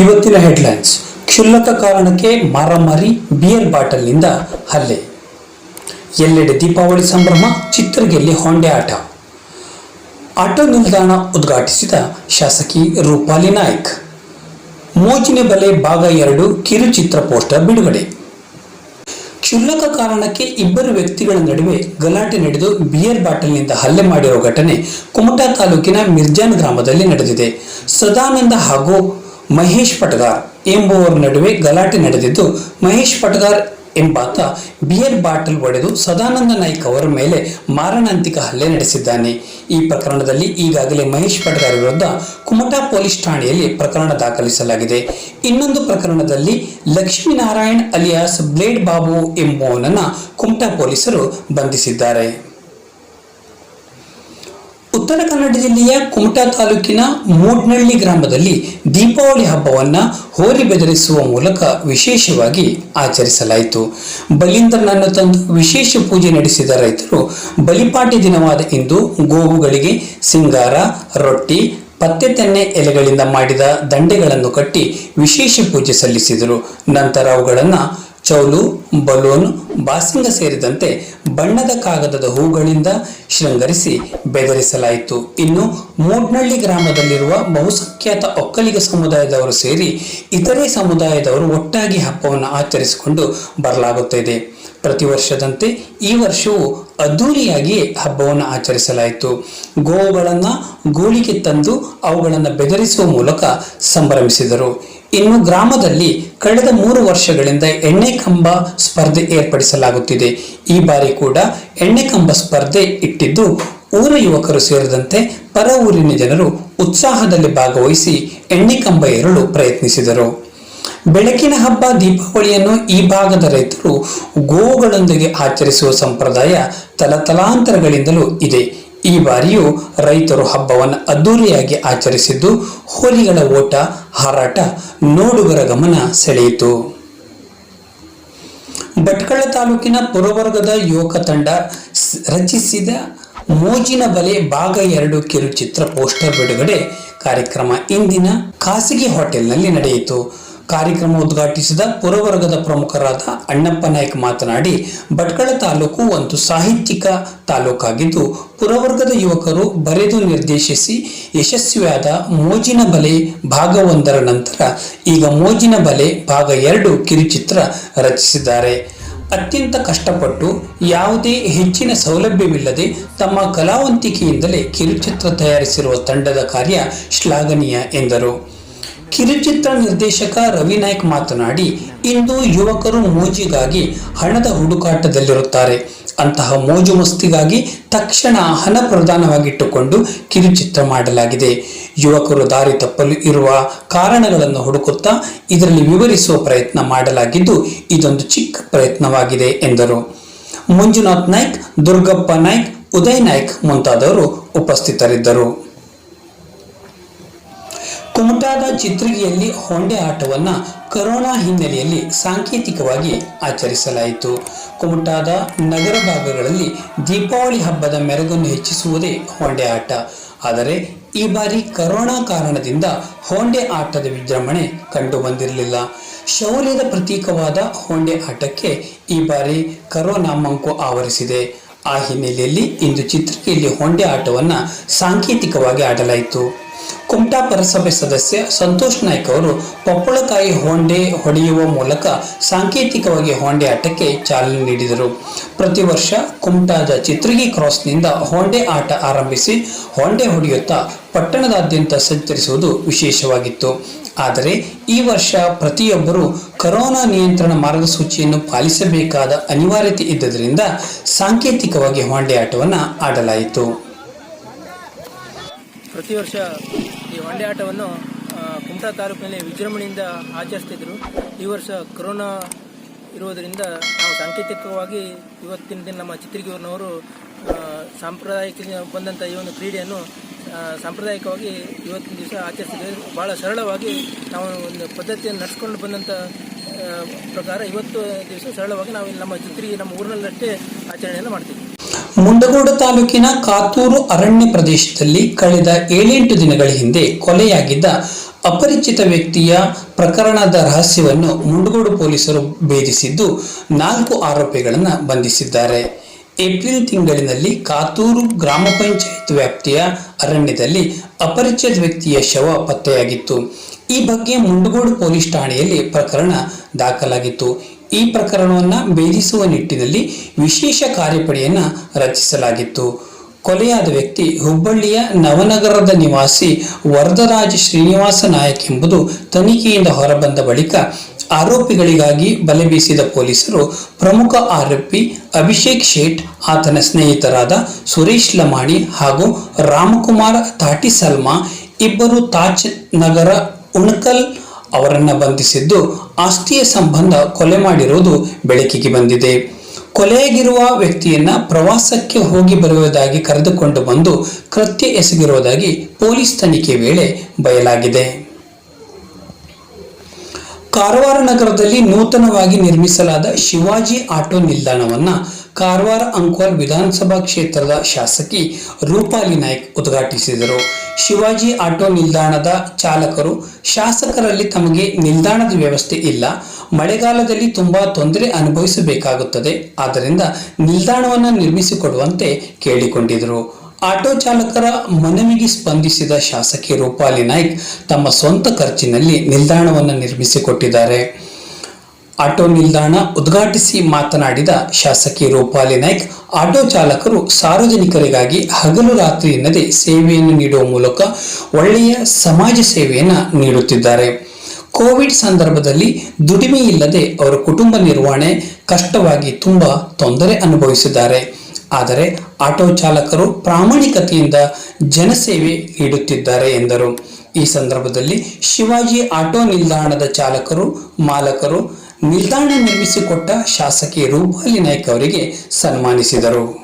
ಇವತ್ತಿನ ಹೆಡ್ಲೈನ್ಸ್. ಕ್ಷುಲ್ಲಕ ಕಾರಣಕ್ಕೆ ಮಾರಾಮಾರಿ ಬಿಯರ್ ಬಾಟಲ್ನಿಂದ ಹಲ್ಲೆ. ಎಲ್ಲೆಡೆ ದೀಪಾವಳಿ ಸಂಭ್ರಮ, ಚಿತ್ರಗೆಲ್ಲಿ ಹೊಂಡೆ ಆಟ. ಆಟೋ ನಿಲ್ದಾಣ ಉದ್ಘಾಟಿಸಿದ ಶಾಸಕಿ ರೂಪಾಲಿ ನಾಯ್ಕ್. ಮೋಜಿನ ಬಲೆ ಭಾಗ ಎರಡು, ಕಿರುಚಿತ್ರ ಪೋಸ್ಟರ್ ಬಿಡುಗಡೆ. ಕ್ಷುಲ್ಲಕ ಕಾರಣಕ್ಕೆ ಇಬ್ಬರು ವ್ಯಕ್ತಿಗಳ ನಡುವೆ ಗಲಾಟೆ ನಡೆದು ಬಿಯರ್ ಬಾಟಲ್ನಿಂದ ಹಲ್ಲೆ ಮಾಡಿರುವ ಘಟನೆ ಕುಮಟಾ ತಾಲೂಕಿನ ಮಿರ್ಜಾನ್ ಗ್ರಾಮದಲ್ಲಿ ನಡೆದಿದೆ. ಸದಾನಂದ ಹಾಗೂ ಮಹೇಶ್ ಪಟಗಾರ್ ಎಂಬುವರ ನಡುವೆ ಗಲಾಟೆ ನಡೆದಿದ್ದು, ಮಹೇಶ್ ಪಟಗಾರ್ ಎಂಬಾತ ಬಿಯರ್ ಬಾಟಲ್ ಒಡೆದು ಸದಾನಂದ ನಾಯ್ಕ್ ಅವರ ಮೇಲೆ ಮಾರಣಾಂತಿಕ ಹಲ್ಲೆ ನಡೆಸಿದ್ದಾನೆ. ಈ ಪ್ರಕರಣದಲ್ಲಿ ಈಗಾಗಲೇ ಮಹೇಶ್ ಪಟಗಾರ್ ವಿರುದ್ಧ ಕುಮಟಾ ಪೊಲೀಸ್ ಠಾಣೆಯಲ್ಲಿ ಪ್ರಕರಣ ದಾಖಲಿಸಲಾಗಿದೆ. ಇನ್ನೊಂದು ಪ್ರಕರಣದಲ್ಲಿ ಲಕ್ಷ್ಮೀನಾರಾಯಣ್ ಅಲಿಯಾಸ್ ಬ್ಲೇಡ್ ಬಾಬು ಎಂಬುವನನ್ನ ಕುಮಟಾ ಪೊಲೀಸರು ಬಂಧಿಸಿದ್ದಾರೆ. ಉತ್ತರ ಕನ್ನಡ ಜಿಲ್ಲೆಯ ಕುಮಟಾ ತಾಲೂಕಿನ ಮೂಡ್ನಳ್ಳಿ ಗ್ರಾಮದಲ್ಲಿ ದೀಪಾವಳಿ ಹಬ್ಬವನ್ನ ಹೋರಿ ಬೆದರಿಸುವ ಮೂಲಕ ವಿಶೇಷವಾಗಿ ಆಚರಿಸಲಾಯಿತು. ಬಲಿಂದ್ರನನ್ನು ತಂದು ವಿಶೇಷ ಪೂಜೆ ನಡೆಸಿದ ರೈತರು ಬಲಿಪಾಟಿ ದಿನವಾದ ಇಂದು ಗೋವುಗಳಿಗೆ ಸಿಂಗಾರ, ರೊಟ್ಟಿ, ಪತ್ತೆ ತೆನ್ನೆ ಎಲೆಗಳಿಂದ ಮಾಡಿದ ದಂಡೆಗಳನ್ನು ಕಟ್ಟಿ ವಿಶೇಷ ಪೂಜೆ ಸಲ್ಲಿಸಿದರು. ನಂತರ ಅವುಗಳನ್ನು ಚೌಲು, ಬಲೂನ್, ಬಾಸಿಂಗ ಸೇರಿದಂತೆ ಬಣ್ಣದ ಕಾಗದದ ಹೂಗಳಿಂದ ಶೃಂಗರಿಸಿ ಬೆದರಿಸಲಾಯಿತು. ಇನ್ನು ಮೂಡ್ನಳ್ಳಿ ಗ್ರಾಮದಲ್ಲಿರುವ ಬಹುಸಂಖ್ಯಾತ ಒಕ್ಕಲಿಗ ಸಮುದಾಯದವರು ಸೇರಿ ಇತರೆ ಸಮುದಾಯದವರು ಒಟ್ಟಾಗಿ ಹಬ್ಬವನ್ನು ಆಚರಿಸಿಕೊಂಡು ಬರಲಾಗುತ್ತಿದೆ. ಪ್ರತಿ ವರ್ಷದಂತೆ ಈ ವರ್ಷವೂ ಅದ್ದೂರಿಯಾಗಿ ಹಬ್ಬವನ್ನು ಆಚರಿಸಲಾಯಿತು. ಗೋವುಗಳನ್ನು ಗೂಳಿಗೆ ತಂದು ಅವುಗಳನ್ನು ಬೆದರಿಸುವ ಮೂಲಕ ಸಂಭ್ರಮಿಸಿದರು. ಇನ್ನು ಗ್ರಾಮದಲ್ಲಿ ಕಳೆದ ಮೂರು ವರ್ಷಗಳಿಂದ ಎಣ್ಣೆ ಕಂಬ ಸ್ಪರ್ಧೆ ಏರ್ಪಡಿಸಲಾಗುತ್ತಿದೆ. ಈ ಬಾರಿ ಕೂಡ ಎಣ್ಣೆ ಕಂಬ ಸ್ಪರ್ಧೆ ಇಟ್ಟಿದ್ದು ಊರ ಯುವಕರು ಸೇರಿದಂತೆ ಪರ ಊರಿನ ಜನರು ಉತ್ಸಾಹದಲ್ಲಿ ಭಾಗವಹಿಸಿ ಎಣ್ಣೆ ಕಂಬ ಏರಲು ಪ್ರಯತ್ನಿಸಿದರು. ಬೆಳಕಿನ ಹಬ್ಬ ದೀಪಾವಳಿಯನ್ನು ಈ ಭಾಗದ ರೈತರು ಗೋವುಗಳೊಂದಿಗೆ ಆಚರಿಸುವ ಸಂಪ್ರದಾಯ ತಲತಲಾಂತರಗಳಿಂದಲೂ ಇದೆ. ಈ ಬಾರಿಯೂ ರೈತರು ಹಬ್ಬವನ್ನು ಅದ್ದೂರಿಯಾಗಿ ಆಚರಿಸಿದ್ದು ಹೋಲಿಗಳ ಓಟ, ಹಾರಾಟ, ನೋಡುಗರ ಗಮನ ಸೆಳೆಯಿತು. ಭಟ್ಕಳ ತಾಲೂಕಿನ ಪುರವರ್ಗದ ಯುವಕ ತಂಡ ರಚಿಸಿದ ಮೋಜಿನ ಬಲೆ ಭಾಗ ಎರಡು ಕಿರುಚಿತ್ರ ಪೋಸ್ಟರ್ ಬಿಡುಗಡೆ ಕಾರ್ಯಕ್ರಮ ಇಂದಿನ ಖಾಸಗಿ ಹೋಟೆಲ್ನಲ್ಲಿ ನಡೆಯಿತು. ಕಾರ್ಯಕ್ರಮ ಉದ್ಘಾಟಿಸಿದ ಪುರವರ್ಗದ ಪ್ರಮುಖರಾದ ಅಣ್ಣಪ್ಪ ನಾಯ್ಕ ಮಾತನಾಡಿ, ಭಟ್ಕಳ ತಾಲೂಕು ಒಂದು ಸಾಹಿತ್ಯಿಕ ತಾಲೂಕಾಗಿದ್ದು, ಪುರವರ್ಗದ ಯುವಕರು ಬರೆದು ನಿರ್ದೇಶಿಸಿ ಯಶಸ್ವಿಯಾದ ಮೋಜಿನ ಬಲೆ ಭಾಗ ಒಂದರ ನಂತರ ಈಗ ಮೋಜಿನ ಬಲೆ ಭಾಗ ಎರಡು ಕಿರುಚಿತ್ರ ರಚಿಸಿದ್ದಾರೆ. ಅತ್ಯಂತ ಕಷ್ಟಪಟ್ಟು ಯಾವುದೇ ಹೆಚ್ಚಿನ ಸೌಲಭ್ಯವಿಲ್ಲದೆ ತಮ್ಮ ಕಲಾವಂತಿಕೆಯಿಂದಲೇ ಕಿರುಚಿತ್ರ ತಯಾರಿಸಿರುವ ತಂಡದ ಕಾರ್ಯ ಶ್ಲಾಘನೀಯ ಎಂದರು. ಕಿರುಚಿತ್ರ ನಿರ್ದೇಶಕ ರವಿ ನಾಯ್ಕ್ ಮಾತನಾಡಿ, ಇಂದು ಯುವಕರು ಮೋಜಿಗಾಗಿ ಹಣದ ಹುಡುಕಾಟದಲ್ಲಿರುತ್ತಾರೆ. ಅಂತಹ ಮೋಜು ಮಸ್ತಿಗಾಗಿ ತಕ್ಷಣ ಹಣ ಪ್ರಧಾನವಾಗಿಟ್ಟುಕೊಂಡು ಕಿರುಚಿತ್ರ ಮಾಡಲಾಗಿದೆ. ಯುವಕರು ದಾರಿ ತಪ್ಪಲು ಇರುವ ಕಾರಣಗಳನ್ನು ಹುಡುಕುತ್ತಾ ಇದರಲ್ಲಿ ವಿವರಿಸುವ ಪ್ರಯತ್ನ ಮಾಡಲಾಗಿದ್ದು, ಇದೊಂದು ಚಿಕ್ಕ ಪ್ರಯತ್ನವಾಗಿದೆ ಎಂದರು. ಮಂಜುನಾಥ್ ನಾಯ್ಕ್, ದುರ್ಗಪ್ಪ ನಾಯ್ಕ್, ಉದಯ್ ನಾಯ್ಕ್ ಮುಂತಾದವರು ಉಪಸ್ಥಿತರಿದ್ದರು. ಕುಮಟಾದ ಚಿತ್ರಗಿಯಲ್ಲಿ ಹೊಂಡೆ ಆಟವನ್ನು ಕರೋನಾ ಹಿನ್ನೆಲೆಯಲ್ಲಿ ಸಾಂಕೇತಿಕವಾಗಿ ಆಚರಿಸಲಾಯಿತು. ಕುಮಟಾದ ನಗರ ಭಾಗಗಳಲ್ಲಿ ದೀಪಾವಳಿ ಹಬ್ಬದ ಮೆರಗನ್ನು ಹೆಚ್ಚಿಸುವುದೇ ಹೊಂಡೆ ಆಟ. ಆದರೆ ಈ ಬಾರಿ ಕರೋನಾ ಕಾರಣದಿಂದ ಹೊಂಡೆ ಆಟದ ವಿಜೃಂಭಣೆ ಕಂಡು ಬಂದಿರಲಿಲ್ಲ. ಶೌರ್ಯದ ಪ್ರತೀಕವಾದ ಹೊಂಡೆ ಆಟಕ್ಕೆ ಈ ಬಾರಿ ಕರೋನಾ ಮಂಕು ಆವರಿಸಿದೆ. ಆ ಹಿನ್ನೆಲೆಯಲ್ಲಿ ಇಂದು ಚಿತ್ರಿಕೆಯಲ್ಲಿ ಹೊಂಡೆ ಆಟವನ್ನು ಸಾಂಕೇತಿಕವಾಗಿ ಆಡಲಾಯಿತು. ಕುಮಟಾ ಪುರಸಭೆ ಸದಸ್ಯ ಸಂತೋಷ್ ನಾಯ್ಕ್ ಅವರು ಪಪ್ಪಳಕಾಯಿ ಹೊಂಡೆ ಹೊಡೆಯುವ ಮೂಲಕ ಸಾಂಕೇತಿಕವಾಗಿ ಹೊಂಡೆ ಆಟಕ್ಕೆ ಚಾಲನೆ ನೀಡಿದರು. ಪ್ರತಿ ವರ್ಷ ಕುಮಟಾದ ಚಿತ್ರಗಿ ಕ್ರಾಸ್ನಿಂದ ಹೊಂಡೆ ಆಟ ಆರಂಭಿಸಿ ಹೊಂಡೆ ಹೊಡೆಯುತ್ತಾ ಪಟ್ಟಣದಾದ್ಯಂತ ಸಂಚರಿಸುವುದು ವಿಶೇಷವಾಗಿತ್ತು. ಆದರೆ ಈ ವರ್ಷ ಪ್ರತಿಯೊಬ್ಬರೂ ಕರೋನಾ ನಿಯಂತ್ರಣ ಮಾರ್ಗಸೂಚಿಯನ್ನು ಪಾಲಿಸಬೇಕಾದ ಅನಿವಾರ್ಯತೆ ಇದ್ದುದರಿಂದ ಸಾಂಕೇತಿಕವಾಗಿ ಹೊಂಡೆ ಆಟವನ್ನು ಆಡಲಾಯಿತು. ಪ್ರತಿ ವರ್ಷ ಈ ಹೊಂಡೆ ಆಟವನ್ನು ಕುಮಟಾ ತಾಲೂಕಿನಲ್ಲಿ ವಿಜೃಂಭಣೆಯಿಂದ ಆಚರಿಸ್ತಿದ್ರು. ಈ ವರ್ಷ ಕೊರೋನಾ ಇರುವುದರಿಂದ ನಾವು ಸಾಂಕೇತಿಕವಾಗಿ ಇವತ್ತಿನ ದಿನ ನಮ್ಮ ಚಿತ್ರಗಿರಿನವರು ಸಾಂಪ್ರದಾಯಿಕ ಬಂದಂಥ ಈ ಒಂದು ಕ್ರೀಡೆಯನ್ನು ಸಾಂಪ್ರದಾಯಿಕವಾಗಿ ಇವತ್ತಿನ ದಿವಸ ಆಚರಿಸಿದ್ದೇವೆ. ಭಾಳ ಸರಳವಾಗಿ ನಾವು ಒಂದು ಪದ್ಧತಿಯನ್ನು ನಡೆಸ್ಕೊಂಡು ಬಂದಂಥ ಪ್ರಕಾರ ಇವತ್ತು ದಿವಸ ಸರಳವಾಗಿ ನಾವು ನಮ್ಮ ಚಿತ್ರಿಗೆ ನಮ್ಮ ಊರಿನಲ್ಲಷ್ಟೇ ಆಚರಣೆಯನ್ನು ಮಾಡ್ತೀವಿ. ಮುಂಡಗೋಡ ತಾಲೂಕಿನ ಕಾತೂರು ಅರಣ್ಯ ಪ್ರದೇಶದಲ್ಲಿ ಕಳೆದ ಏಳೆಂಟು ದಿನಗಳ ಹಿಂದೆ ಕೊಲೆಯಾಗಿದ್ದ ಅಪರಿಚಿತ ವ್ಯಕ್ತಿಯ ಪ್ರಕರಣದ ರಹಸ್ಯವನ್ನು ಮುಂಡಗೋಡು ಪೊಲೀಸರು ಭೇದಿಸಿದ್ದು ನಾಲ್ಕು ಆರೋಪಿಗಳನ್ನು ಬಂಧಿಸಿದ್ದಾರೆ. ಏಪ್ರಿಲ್ ತಿಂಗಳಿನಲ್ಲಿ ಕಾತೂರು ಗ್ರಾಮ ಪಂಚಾಯತ್ ವ್ಯಾಪ್ತಿಯ ಅರಣ್ಯದಲ್ಲಿ ಅಪರಿಚಿತ ವ್ಯಕ್ತಿಯ ಶವ ಪತ್ತೆಯಾಗಿತ್ತು. ಈ ಬಗ್ಗೆ ಮುಂಡಗೋಡು ಪೊಲೀಸ್ ಠಾಣೆಯಲ್ಲಿ ಪ್ರಕರಣ ದಾಖಲಾಗಿತ್ತು. ಈ ಪ್ರಕರಣವನ್ನು ಭೇದಿಸುವ ನಿಟ್ಟಿನಲ್ಲಿ ವಿಶೇಷ ಕಾರ್ಯಪಡೆಯನ್ನು ರಚಿಸಲಾಗಿತ್ತು. ಕೊಲೆಯಾದ ವ್ಯಕ್ತಿ ಹುಬ್ಬಳ್ಳಿಯ ನವನಗರದ ನಿವಾಸಿ ವರದರಾಜ್ ಶ್ರೀನಿವಾಸ ನಾಯಕ್ ಎಂಬುದು ತನಿಖೆಯಿಂದ ಹೊರಬಂದ ಬಳಿಕ ಆರೋಪಿಗಳಿಗಾಗಿ ಬಲೆ ಬೀಸಿದ ಪೊಲೀಸರು ಪ್ರಮುಖ ಆರೋಪಿ ಅಭಿಷೇಕ್ ಶೇಟ್, ಆತನ ಸ್ನೇಹಿತರಾದ ಸುರೇಶ್ ಲಮಾಣಿ ಹಾಗೂ ರಾಮಕುಮಾರ್ ತಾಟಿ ಸಲ್ಮಾ, ಇಬ್ಬರು ತಾಜ್ ನಗರ ಉಣಕಲ್ ಅವರನ್ನು ಬಂಧಿಸಿದ್ದು ಆಸ್ತಿಯ ಸಂಬಂಧ ಕೊಲೆ ಮಾಡಿರುವುದು ಬೆಳಕಿಗೆ ಬಂದಿದೆ. ಕೊಲೆಯಾಗಿರುವ ವ್ಯಕ್ತಿಯನ್ನ ಪ್ರವಾಸಕ್ಕೆ ಹೋಗಿ ಬರುವುದಾಗಿ ಕರೆದುಕೊಂಡು ಬಂದು ಕೃತ್ಯ ಎಸಗಿರುವುದಾಗಿ ಪೊಲೀಸ್ ತನಿಖೆ ವೇಳೆ ಬಯಲಾಗಿದೆ. ಕಾರವಾರ ನಗರದಲ್ಲಿ ನೂತನವಾಗಿ ನಿರ್ಮಿಸಲಾದ ಶಿವಾಜಿ ಆಟೋ ನಿಲ್ದಾಣವನ್ನ ಕಾರವಾರ ಅಂಕೋಲ್ ವಿಧಾನಸಭಾ ಕ್ಷೇತ್ರದ ಶಾಸಕಿ ರೂಪಾಲಿ ನಾಯ್ಕ್ ಉದ್ಘಾಟಿಸಿದರು. ಶಿವಾಜಿ ಆಟೋ ನಿಲ್ದಾಣದ ಚಾಲಕರು ಶಾಸಕರಲ್ಲಿ ತಮಗೆ ನಿಲ್ದಾಣದ ವ್ಯವಸ್ಥೆ ಇಲ್ಲ, ಮಳೆಗಾಲದಲ್ಲಿ ತುಂಬಾ ತೊಂದರೆ ಅನುಭವಿಸಬೇಕಾಗುತ್ತದೆ, ಆದ್ದರಿಂದ ನಿಲ್ದಾಣವನ್ನು ನಿರ್ಮಿಸಿಕೊಡುವಂತೆ ಕೇಳಿಕೊಂಡಿದರು. ಆಟೋ ಚಾಲಕರ ಮನವಿಗೆ ಸ್ಪಂದಿಸಿದ ಶಾಸಕಿ ರೂಪಾಲಿ ನಾಯ್ಕ್ ತಮ್ಮ ಸ್ವಂತ ಖರ್ಚಿನಲ್ಲಿ ನಿಲ್ದಾಣವನ್ನು ನಿರ್ಮಿಸಿಕೊಟ್ಟಿದ್ದಾರೆ. ಆಟೋ ನಿಲ್ದಾಣ ಉದ್ಘಾಟಿಸಿ ಮಾತನಾಡಿದ ಶಾಸಕಿ ರೂಪಾಲಿ ನಾಯ್ಕ್, ಆಟೋ ಚಾಲಕರು ಸಾರ್ವಜನಿಕರಿಗಾಗಿ ಹಗಲು ರಾತ್ರಿ ಎನ್ನದೆ ಸೇವೆಯನ್ನು ನೀಡುವ ಮೂಲಕ ಒಳ್ಳೆಯ ಸಮಾಜ ಸೇವೆಯನ್ನು ನೀಡುತ್ತಿದ್ದಾರೆ. ಕೋವಿಡ್ ಸಂದರ್ಭದಲ್ಲಿ ದುಡಿಮೆ ಇಲ್ಲದೆ ಅವರ ಕುಟುಂಬ ನಿರ್ವಹಣೆ ಕಷ್ಟವಾಗಿ ತುಂಬಾ ತೊಂದರೆ ಅನುಭವಿಸಿದ್ದಾರೆ. ಆದರೆ ಆಟೋ ಚಾಲಕರು ಪ್ರಾಮಾಣಿಕತೆಯಿಂದ ಜನಸೇವೆ ನೀಡುತ್ತಿದ್ದಾರೆ ಎಂದರು. ಈ ಸಂದರ್ಭದಲ್ಲಿ ಶಿವಾಜಿ ಆಟೋ ನಿಲ್ದಾಣದ ಚಾಲಕರು, ಮಾಲಕರು ನಿಲ್ದಾಣ ನಿರ್ಮಿಸಿಕೊಟ್ಟ ಶಾಸಕಿ ರೂಪಾಲಿ ನಾಯ್ಕ ಅವರಿಗೆ ಸನ್ಮಾನಿಸಿದರು.